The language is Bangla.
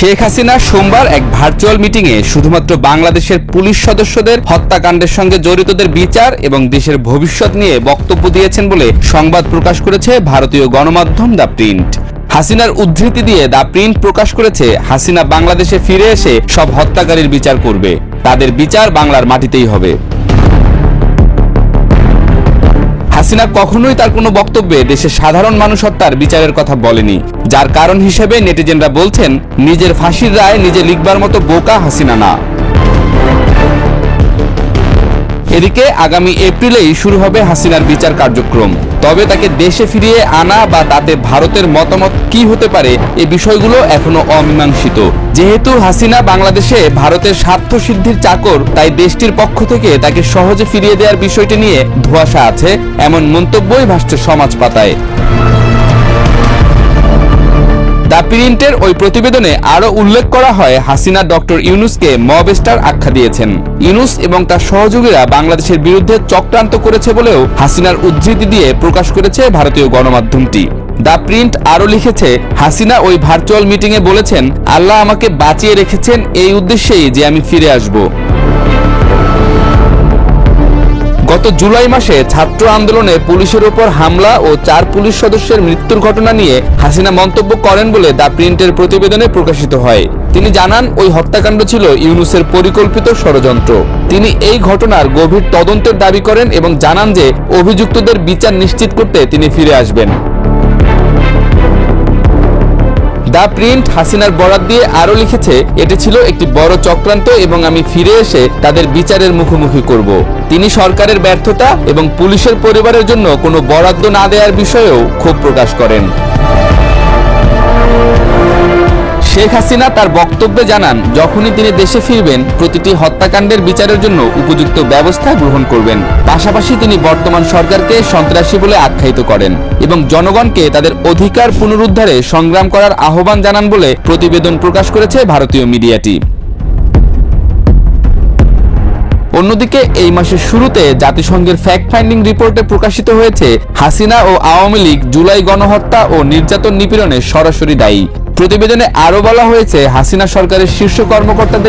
শেখ হাসিনা সোমবার এক ভার্চুয়াল মিটিংয়ে শুধুমাত্র বাংলাদেশের পুলিশ সদস্যদের হত্যাকাণ্ডের সঙ্গে জড়িতদের বিচার এবং দেশের ভবিষ্যৎ নিয়ে বক্তব্য দিয়েছেন বলে সংবাদ প্রকাশ করেছে ভারতীয় গণমাধ্যম দ্য প্রিন্ট। হাসিনার উদ্ধৃতি দিয়ে দ্য প্রিন্ট প্রকাশ করেছে, হাসিনা বাংলাদেশে ফিরে এসে সব হত্যাকারীর বিচার করবে। তাদের বিচার বাংলার মাটিতেই হবে। হাসিনা কখনোই তার কোনো বক্তব্যে দেশের সাধারণ মানুষ হত্যার বিচারের কথা বলেনি। যার কারণ হিসেবে নেটিজেনরা বলছেন, নিজের ফাঁসির রায় নিজে লিখবার মতো বোকা হাসিনা না। এদিকে আগামী এপ্রিলেই শুরু হবে হাসিনার বিচার কার্যক্রম। তবে তাকে দেশে ফিরিয়ে আনা বা তাতে ভারতের মতামত কি হতে পারে এ বিষয়গুলো এখনও অমীমাংসিত। যেহেতু হাসিনা বাংলাদেশে ভারতের স্বার্থ সিদ্ধির চাকর, তাই দেশটির পক্ষ থেকে তাকে সহজে ফিরিয়ে দেওয়ার বিষয়টি নিয়ে ধোঁয়াশা আছে, এমন মন্তব্যই ভাসছে সমাজ পাতায়। প্রিন্টের ওই প্রতিবেদনে আরও উল্লেখ করা হয়, হাসিনা ডক্টর ইউনুসকে মব স্টার আখ্যা দিয়েছেন। ইউনুস এবং তার সহযোগীরা বাংলাদেশের বিরুদ্ধে চক্রান্ত করেছে বলেও হাসিনার উদ্ধৃতি দিয়ে প্রকাশ করেছে ভারতীয় গণমাধ্যমটি। দ্য প্রিন্ট আরও লিখেছে, হাসিনা ওই ভার্চুয়াল মিটিংয়ে বলেছেন, আল্লাহ আমাকে বাঁচিয়ে রেখেছেন এই উদ্দেশ্যেই যে আমি ফিরে আসব। গত জুলাই মাসে ছাত্র আন্দোলনে পুলিশের উপর হামলা ও চার পুলিশ সদস্যের মৃত্যুর ঘটনা নিয়ে হাসিনা মন্তব্য করেন বলে দ্য প্রিন্টের প্রতিবেদনে প্রকাশিত হয়। তিনি জানান, ওই হত্যাকাণ্ড ছিল ইউনুসের পরিকল্পিত ষড়যন্ত্র। তিনি এই ঘটনার গভীর তদন্তের দাবি করেন এবং জানান যে অভিযুক্তদের বিচার নিশ্চিত করতে তিনি ফিরে আসবেন। দ্য প্রিন্ট হাসিনার বরাত দিয়ে আরও লিখেছে, এটি ছিল একটি বড় চক্রান্ত এবং আমি ফিরে এসে তাদের বিচারের মুখোমুখি করব। তিনি সরকারের ব্যর্থতা এবং পুলিশের পরিবারের জন্য কোনো বরাদ্দ না দেওয়ার বিষয়েও ক্ষোভ প্রকাশ করেন। শেখ হাসিনা তার বক্তব্যে জানান, যখনই তিনি দেশে ফিরবেন, প্রতিটি হত্যাকাণ্ডের বিচারের জন্য উপযুক্ত ব্যবস্থা গ্রহণ করবেন। পাশাপাশি তিনি বর্তমান সরকারকে সন্ত্রাসী বলে আখ্যায়িত করেন এবং জনগণকে তাদের অধিকার পুনরুদ্ধারে সংগ্রাম করার আহ্বান জানান বলে প্রতিবেদন প্রকাশ করেছে ভারতীয় মিডিয়াটি। অন্যদিকে, এই মাসের শুরুতে জাতিসংঘের ফ্যাক্ট ফাইন্ডিং রিপোর্টে প্রকাশিত হয়েছে, হাসিনা ও আওয়ামী লীগ জুলাই গণহত্যা ও নির্যাতন নিপীড়নে সরাসরি দায়ী। প্রতিবেদনে আরও বলা হয়েছে হাসিনা সরকারের শীর্ষ কর্মকর্তাদের